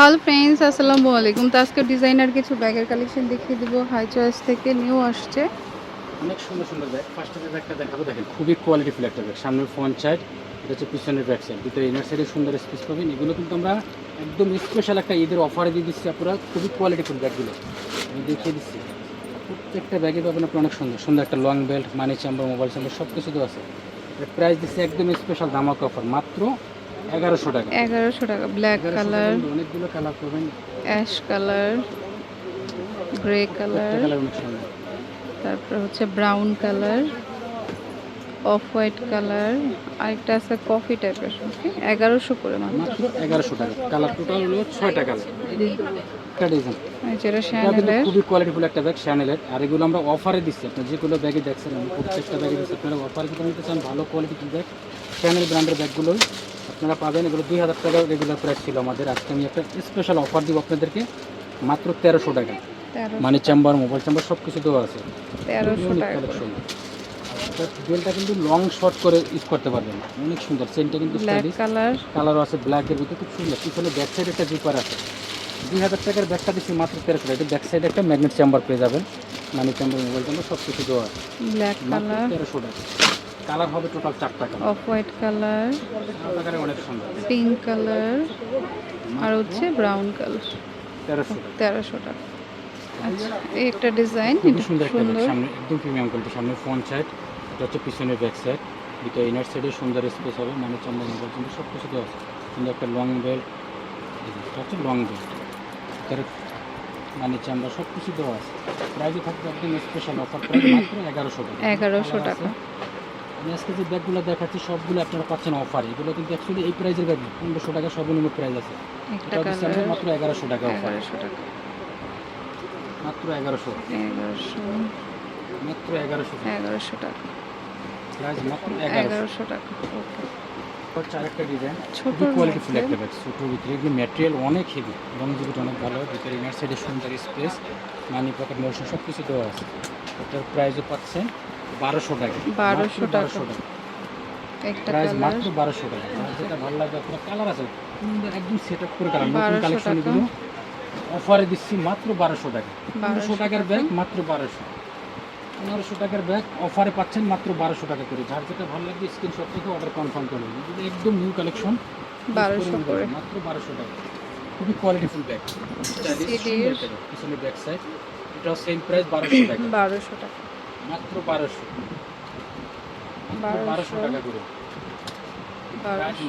Hello friends, আসসালামু আলাইকুম। তো আজকে ডিজাইনার কিছু ব্যাগের কালেকশন দেখিয়ে দিব। হাই চয়েস থেকে নিউ আসছে। অনেক সুন্দর সুন্দর ব্যাগ। ফার্স্টে যে ব্যাগটা দেখাবো, দেখেন, খুবই কোয়ালিটি ফুল একটা ব্যাগ। সামনের ফ্রন্ট সাইড এটা হচ্ছে পিছনের ব্যাক সাইড ভিতরে ইনার সাইডে সুন্দর স্পেস পাবেন। এগুলো কিন্তু আমরা একদম স্পেশাল একটা ঈদের অফারে দিয়ে দিচ্ছি আপনারা খুবই কোয়ালিটি ফুল ব্যাগগুলো। আমি দেখিয়ে দিচ্ছি। প্রত্যেকটা ব্যাগে পাবেন আপনার অনেক সুন্দর। সুন্দর একটা long belt money chamber mobile chamber সব কিছু তো আছে। প্রাইস দিচ্ছে একদম স্পেশাল ধামাক অফার মাত্র এগারোশো টাকা। এগারোশো টাকা ব্ল্যাক কালার অনেকগুলো কালার পাবেন। অ্যাশ কালার গ্রে কালার তারপর হচ্ছে brown colour off white colour আরেকটা আছে কফি টাইপের ওকে এগারোশো করে মাত্র। এগারোশো টাকা। কালার টোটাল হলো ছয়টা কালার যেটা এটা কিন্তু শ্যানেলের খুবই কোয়ালিটিফুল একটা ব্যাগ শ্যানেলের আর এগুলো আমরা অফারে দিচ্ছি। আপনার যেগুলো ব্যাগে দেখছেন আমি প্রত্যেকটা ব্যাগে দিচ্ছি। আপনারা অফারে যদি নিতে চান ভালো কোয়ালিটির ব্যাগ শ্যানেল ব্র্যান্ডের ব্যাগগুলোই আপনারা পাবেন। এগুলো দুই হাজার টাকা রেগুলার প্রাইস ছিল আমাদের। আজকে আমি একটা স্পেশাল অফার দিব আপনাদেরকে। মাত্র তেরোশো টাকা। মানে চেম্বার মোবাইল চেম্বার সব কিছু দেওয়া আছে। বেলটা কিন্তু লং শর্ট করে ইউজ করতে পারবেন। অনেক সুন্দর। চেনটা কিন্তু কালার কালারও আছে ব্ল্যাকের ভিতরে। খুব সুন্দর। পিছনে ব্যাক সাইড একটা জিপার আছে। দুই হাজার টাকার ব্যাগটা দিচ্ছি মাত্র তেরোশো টাকা। ব্যাক সাইডে একটা ম্যাগনেট চেম্বার পেয়ে যাবেন। মানি চেম্বার মোবাইল চেম্বার সব কিছু দেওয়া আছে। ব্ল্যাক কালার তেরোশো টাকা। কালার হবে টোটাল চারটা কালার। অফ হোয়াইট কালার অনেক সুন্দর। পিঙ্ক কালার আর হচ্ছে ব্রাউন কালার। তেরোশো টাকা। তেরোশো টাকা। আচ্ছা এই একটা ডিজাইন খুবই সুন্দর সামনে একদম প্রিমিয়াম কোয়ালিটি সামনে ফ্রন্ট সাইড এটা হচ্ছে পিছনের ব্যাক সাইড এটা ইনার সাইডে সুন্দর স্পেস হবে মানে চেম্বার মোবাইল চেম্বার সব কিছু দেওয়া আছে। সুন্দর একটা লং বেল্ট এটা হচ্ছে লং বেল্ট এটার মানে চেম্বার সব কিছু দেওয়া আছে। প্রাইজে থাকবে একদম স্পেশাল অফার প্রাইস মাত্র এগারোশো টাকা। এগারোশো টাকা। আমি আজকে যে ব্যাগগুলো দেখাচ্ছি সবগুলো আপনারা পাচ্ছেন অফারে এগুলো কিন্তু অ্যাকচুয়ালি এই প্রাইজের ব্যাগ পনেরোশো টাকা সর্বনিম্ন প্রাইস আছে। এটা মাত্র এগারোশো টাকা অফার মাত্র এগারোশো। এগারোশো। মাত্র এগারোশো। এগারোশো টাকা। প্রাইস মাত্র এগারোশো। এগারোশো টাকা ওকে। হচ্ছে আরেকটা ডিজাইন ছোট কোয়ালিটিফুল একটা ব্যাগ ছোটোর ভিতরে এগুলো ম্যাটেরিয়াল অনেক হেভি রং জিবিটা অনেক ভালো ভিতরে ইনার সাইডে সুন্দর স্পেস মানি পকেট মোশন সব কিছু দেওয়া আছে। এটার প্রাইসও পাচ্ছেন বারোশো টাকা। 1200 টাকা। বারোশো টাকা। একটা কালার মাত্র বারোশো টাকা। যেটা ভালো লাগবে আপনার কালার আছে সুন্দর একদম সেট আপ করে কালার নতুন 1200 কালেকশন অফারে দিচ্ছি মাত্র বারোশো টাকা। 1200 টাকার ব্যাগ মাত্র বারোশো। পনেরোশো টাকার ব্যাগ অফারে পাচ্ছেন মাত্র বারোশো টাকা করে। যার যেটা ভালো লাগবে স্ক্রিনশট থেকে অর্ডার কনফার্ম করে নিন এগুলো একদম নিউ কালেকশন 1200 করে। মাত্র বারোশো টাকা। খুবই কোয়ালিটিফুল ব্যাগ। পিছনে ব্যাক সাইড এটাও সেম প্রাইস বারোশো টাকা। বারোশো টাকা। মাত্র বারোশো। বারোশো। 1200 টাকা করে।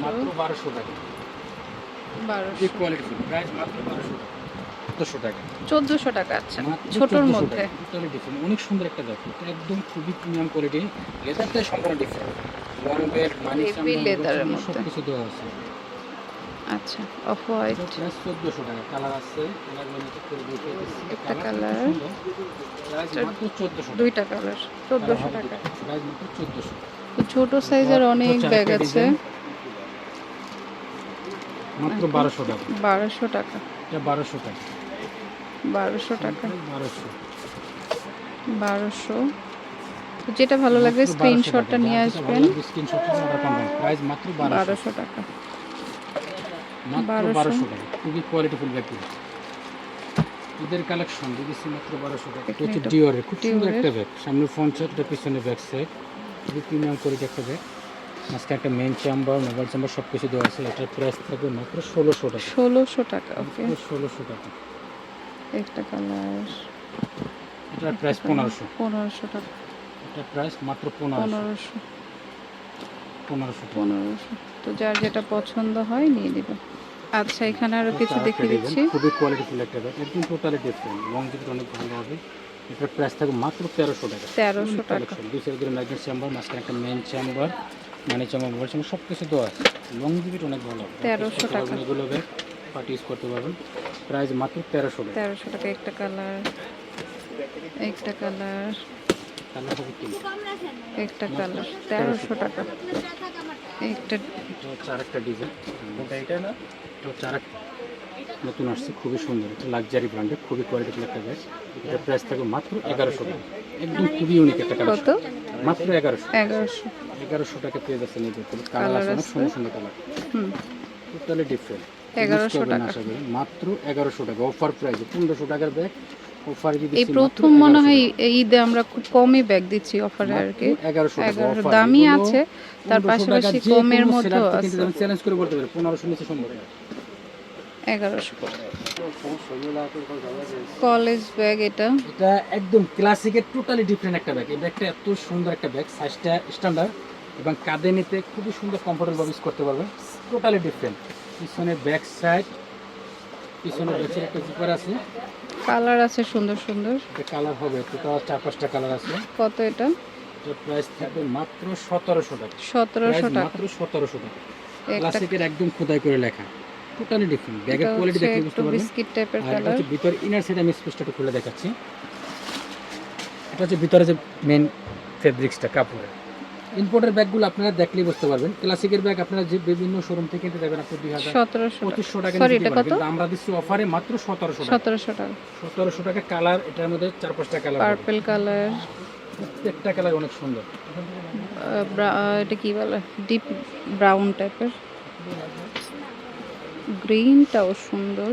মাত্র বারোশো টাকা। খুবই কোয়ালিটিফুল প্রাইস মাত্র বারোশো। চোদ্দোশো টাকা। চোদ্দোশো টাকা আচ্ছা। ছোটোর মধ্যে। টাকা। Totally অনেক সুন্দর একটা ব্যাগ একদম খুবই প্রিমিয়াম কোয়ালিটি লেদারটাই সম্পূর্ণ ডিফারেন্ট লং বেল্ট মানি সব কিছু দেওয়া আছে। আচ্ছা অফ হোয়াইট। টাকা কালার আছে একটা দুইটা কালার চোদ্দোশো টাকা। প্রাইস মাত্র চোদ্দোশো তো ছোট সাইজের অনেক ব্যাগ আছে। মাত্র বারোশো টাকা। বারোশো টাকা। এটা বারোশো টাকা। বারোশো টাকা। বারোশো। যেটা ভালো লাগবে স্ক্রিনশটটা নিয়ে আসবেন। স্ক্রিনশটটা অর্ডার করবেন প্রাইস মাত্র বারোশো। বারোশো টাকা। মাত্র বারোশো। টাকা। খুবই কোয়ালিটিফুল ব্যাগ ঈদের কালেকশন দিয়েছি মাত্র বারোশো টাকা। এটা হচ্ছে ডিওরের খুব সুন্দর একটা ব্যাগ সামনে ফ্রন্ট সাইড এটা পিছনে ব্যাক সাইড খুবই প্রিমিয়াম কোয়ালিটি একটা ব্যাগ মাঝখানে একটা মেন চেম্বার মোবাইল চেম্বার সব কিছু দেওয়া আছে। এটার প্রাইস থাকবে মাত্র ষোলোশো টাকা। ষোলোশো টাকা ওকে ষোলোশো টাকা। একটা কালার এটার প্রাইস পনেরোশো। পনেরোশো টাকা। এটার প্রাইস মাত্র পনেরোশো। পনেরোশো। পনেরোশো পনেরোশো। তো যার যেটা পছন্দ হয় নিয়ে দিবে আচ্ছা এখানে আরও কিছু আরেকটা দেখিয়ে দিচ্ছি। খুবই কোয়ালিটিফুল একটা ব্যাগ একদম টোটালি ডিফারেন্ট লং জিপিটা অনেক ভালো হবে। এটার প্রাইস থাকবে মাত্র তেরোশো টাকা। তেরোশো টাকা। দুই সাইড করে ম্যাগনেট চেম্বার মাঝখানে একটা মেন চেম্বার মানে চেম্বার মোবাইল চেম্বার সব কিছু দেওয়া আছে। লং জিবিট অনেক ভালো হবে। 1300 টাকা। এগুলো ব্যাগ পার্টি ইউজ করতে পারবেন। প্রাইস মাত্র তেরোশো টাকা। তেরোশো টাকা একটা কালার একটা কালার কালার হবে তিন একটা কালার তেরোশো টাকা। একটা এটা হচ্ছে আরেকটা ডিজাইন এটা না? এটা হচ্ছে নতুন আসছে খুবই সুন্দর। এটা লাক্সারি ব্র্যান্ডের খুবই কোয়ালিটিফুল একটা ব্যাগ এটা প্রাইস থাকবে মাত্র এগারোশো টাকা। একদম খুবই ইউনিক একটা কালেকশন মাত্র এগারোশো। এগারোশো। এগারোশো টাকা পেয়ে যাচ্ছেন এই কালার আছে অনেক সুন্দর সুন্দর কালার হুম। টোটালি ডিফারেন্ট এগারোশো টাকা। মাত্র এগারোশো টাকা। অফার প্রাইসে পনেরোশো টাকার ব্যাগ এই প্রথম মনে হয় ঈদে আমরা খুব কমই ব্যাগ দিচ্ছি অফারে আর কি। এগারোশো টাকা এগারোশো offer। দামি এগুলো আছে তার পাশাপাশি কমের মধ্যেও আছে। চ্যালেঞ্জ করে বলতে পারে পনেরোশো নিচে সম্ভব। এগারোশো কলেজ ব্যাগ এটা। এটা একদম ক্লাসিকের টোটালি ডিফারেন্ট একটা ব্যাগ এই ব্যাগটা এত সুন্দর একটা ব্যাগ সাইজটা স্ট্যান্ডার্ড এবং কাঁধে নিতে খুবই সুন্দর কমফোর্টেবল ইউজ করতে পারবে। টোটালি ডিফারেন্ট পিছনে ব্যাক সাইড পিছনে একটা জিপার আছে। কালার আছে সুন্দর সুন্দর। এটা কালার হবে টোটাল চার পাঁচটা কালার আছে। কত এটা? প্রাইস থাকবে মাত্র সতেরোশো টাকা। সতেরোশো টাকা। মাত্র সতেরোশো টাকা। একদম খোদাই করে লেখা। টোটালি ডিফারেন্ট ব্যাগের কোয়ালিটি দেখে বুঝতে পারবেন। বিস্কিট টাইপের আর কালার হচ্ছে ভিতর ইনার সাইড আমি স্পেসটা একটু খুলে দেখাচ্ছি। এটা হচ্ছে ভিতরে যে মেন ফেব্রিক্সটা কাপড়ের। ইম্পোর্টের ব্যাগগুলো আপনারা দেখলেই বুঝতে পারবেন। ক্লাসিকের ব্যাগ আপনারা যে বিভিন্ন শোরুম থেকে কিনতে যাবেন আপনি দুই হাজার পঁচিশশো টাকা? কিন্তু আমরা দিচ্ছি অফারে মাত্র সতেরোশো সতেরোশো টাকা। সতেরোশো টাকা কালার এটার মধ্যে চার পাঁচটা কালার পার্পেল কালার প্রত্যেকটা কালার অনেক সুন্দর। এটা কি বলে? ডিপ ব্রাউন টাইপের গ্রিনটাও সুন্দর।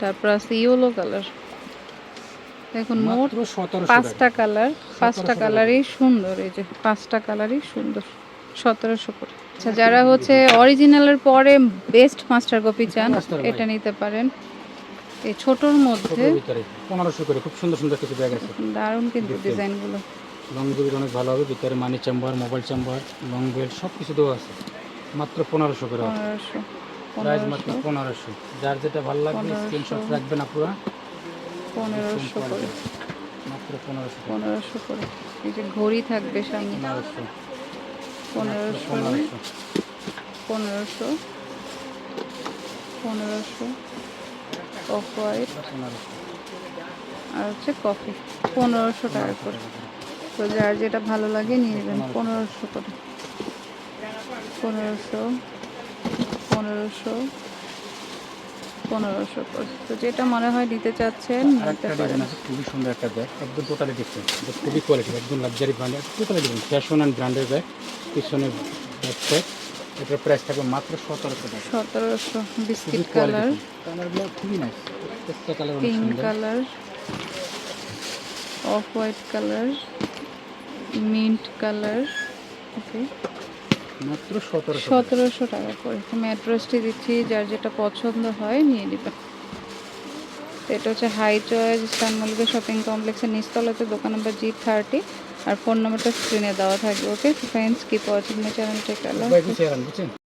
তারপর আছে ইয়েলো কালার দেখুন মোট পাঁচটা কালার পাঁচটা কালারই সুন্দর এই যে পাঁচটা কালারই সুন্দর সতেরোশো করে। আচ্ছা যারা হচ্ছে অরিজিনালের পরে বেস্ট মাস্টার কপি চান এটা নিতে পারেন। এই ছোটোর মধ্যে পনেরোশো করে খুব সুন্দর সুন্দর কিছু ব্যাগ আছে। দারুণ কিন্তু ডিজাইনগুলো। লং জুবির অনেক ভালো হবে ভিতরে money chamber mobile chamber long belt সব কিছু দেওয়া আছে। মাত্র পনেরোশো করে। পনেরোশো প্রাইস মাত্র পনেরোশো। যার যেটা ভালো লাগবে। স্ক্রিনশট রাখবেন আপুরা। পনেরোশো করে। পনেরোশো করে। এই যে ঘড়ি থাকবে পনেরোশো। পনেরোশো। পনেরোশো। পনেরোশো। Off white. আর হচ্ছে কফি। পনেরোশো টাকা করে। তো যার যেটা ভালো লাগে নিয়ে নেবেন। পনেরোশো করে। পনেরোশো। পনেরোশো। পনেরোশো করে তো যেটা মনে হয় দিতে চাচ্ছেন নিতে পারেন। খুবই সুন্দর একটা ব্যাগ একদম টোটালি ডিফারেন্ট খুবই কোয়ালিটি একদম লাক্সারি ব্র্যান্ডের টোটালি ডিফারেন্ট ফ্যাশন অ্যান্ড ব্র্যান্ডের ব্যাগ পিছনে ব্যাগ সেট এটার প্রাইস থাকবে মাত্র সতেরোশো টাকা। সতেরোশো বিস্কিট কালার কালারগুলো খুবই নাইস প্রত্যেকটা colour pink colour off white colour mint colour okay মাত্র সতেরোশো টাকা। করে। আমি অ্যাড্রেসটি দিচ্ছি যার যেটা পছন্দ হয় নিয়ে নেবেন তো এটা হচ্ছে হাই চয়েস স্টান মল্লিকা শপিং কমপ্লেক্সের নিচতলাতে দোকান নম্বর জি থার্টি আর ফোন নাম্বারটা স্ক্রিনে দেওয়া থাকবে ওকে ফ্রেন্ডস কি পছন্দ মাই